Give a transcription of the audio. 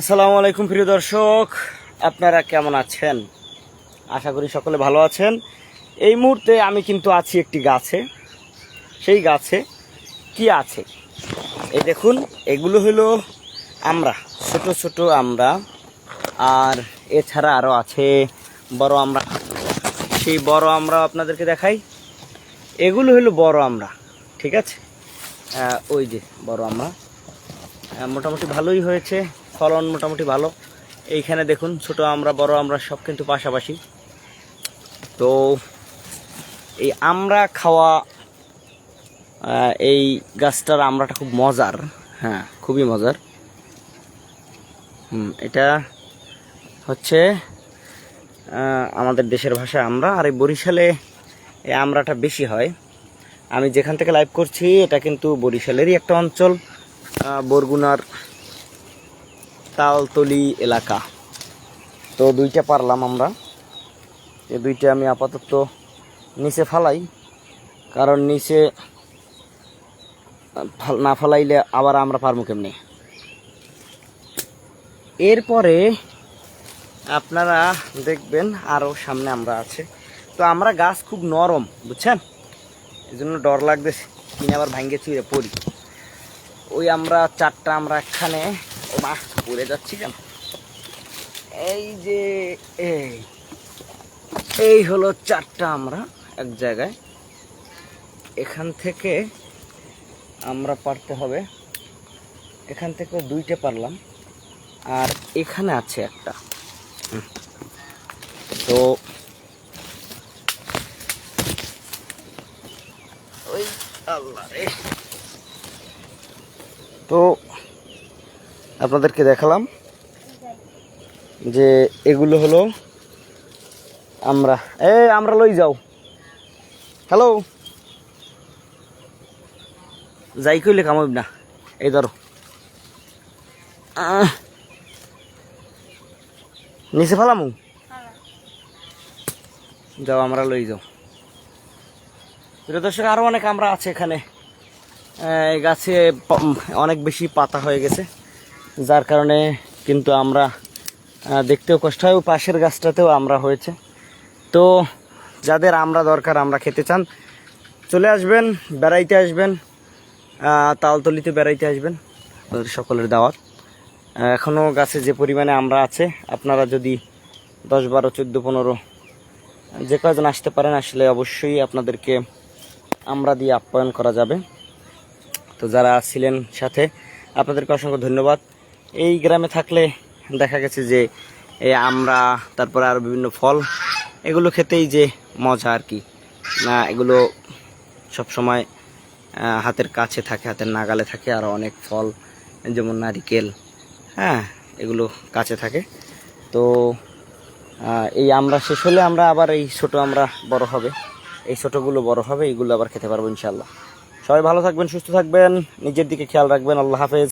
আসসালামু আলাইকুম প্রিয় দর্শক, আপনারা কেমন আছেন? আশা করি সকলে ভালো আছেন। এই মুহূর্তে আমি কিন্তু আছি একটি গাছে। সেই গাছে কি আছে? এই দেখুন, এগুলো হলো আমরা, ছোট ছোট আমরা। আর এছাড়া আরও আছে বড় আমরা। সেই বড় আমরা আপনাদেরকে দেখাই। এগুলো হলো বড় আমরা, ঠিক আছে? ওই যে বড় আমরা। মোটামুটি ভালোই হয়েছে। ফলন মোটামুটি ভালো। এইখানে দেখুন, ছোট আমরা, বড় আমরা সব কিন্তু পাশাপাশি। তো এই আমরা খাওয়া এই গাছটার আমরাটা খুব মজার। হ্যাঁ খুবই মজার। হুম, এটা হচ্ছে আমাদের দেশের ভাষায় আমরা, আর এই বরিশালে এই আমরাটা বেশি হয়। আমি যেখান থেকে লাইভ করছি, এটা কিন্তু বরিশালেরই একটা অঞ্চল বরগুনার তালতলি এলাকা। তো দুইটা পারলাম আমরা। এই দুইটা আমি আপাতত নিচে ফালাই। কারণ নিচে না ফালাইলে আবার আমরা পারব কেমনি? এরপরে আপনারা দেখবেন আরও সামনে আমরা আছে। তো আমরা গাছ খুব নরম, বুঝছেন? এই জন্য ডর লাগতেছে। কিনে আবার ভাঙ্গে চুয়ে পড়ি। ওই আমরা চারটা আমরা এখানে মা পড়ে যাচ্ছি কেন এই যে, এই এই হলো চারটা আমরা এক জায়গায়। এখান থেকে আমরা পারতে হবে, এখান থেকে দুইটা পারলাম, আর এখানে আছে একটা। তো ওই আল্লাহ রে। তো আপনাদেরকে দেখালাম যে এগুলো হলো আমরা। এ, আমরা লই যাও। হ্যালো? যাই কইলে কামাব না। এই ধরো। নিচে ফেলামু? যাও, আমরা লই যাও। দর্শক আরও অনেক আমরা আছে এখানে। গাছে অনেক বেশি পাতা হয়ে গেছে। যার কারণে কিন্তু আমরা দেখতেও কষ্ট হয়। পাশের গাছটাতেও আমরা হয়েছে। তো যাদের আমরা দরকার, আমরা খেতে চান। চলে আসবেন, বেড়াইতে আসবেন তালতলিতে বেড়াইতে আসবেন। আপনাদের সকলের দাওয়াত। এখনও গাছে যে পরিমাণে আমরা আছে, আপনারা যদি দশ, বারো, চোদ্দ, পনেরো, যে কয়জন আসতে পারেন, আসলে অবশ্যই আপনাদেরকে আমরা দিয়ে আপ্যায়ন করা যাবে। তো যারা ছিলেন সাথে, আপনাদেরকে অসংখ্য ধন্যবাদ। এই গ্রামে থাকলে দেখা গেছে যে এই আমরা, তারপরে আরও বিভিন্ন ফল, এগুলো খেতেই যে মজা আর কি। না, এগুলো সব সময় হাতের কাছে থাকে, হাতের নাগালে থাকে, আর অনেক ফল, যেমন নারিকেল হ্যাঁ এগুলো কাছে থাকে। তো এই আমরা শেষ হলে আমরা আবার এই ছোট আমরা বড় হবে। এই ছোটোগুলো বড় হবে এইগুলো আবার খেতে পারব ইনশাল্লাহ সবাই ভালো থাকবেন, সুস্থ থাকবেন, নিজের দিকে খেয়াল রাখবেন। আল্লাহ হাফেজ।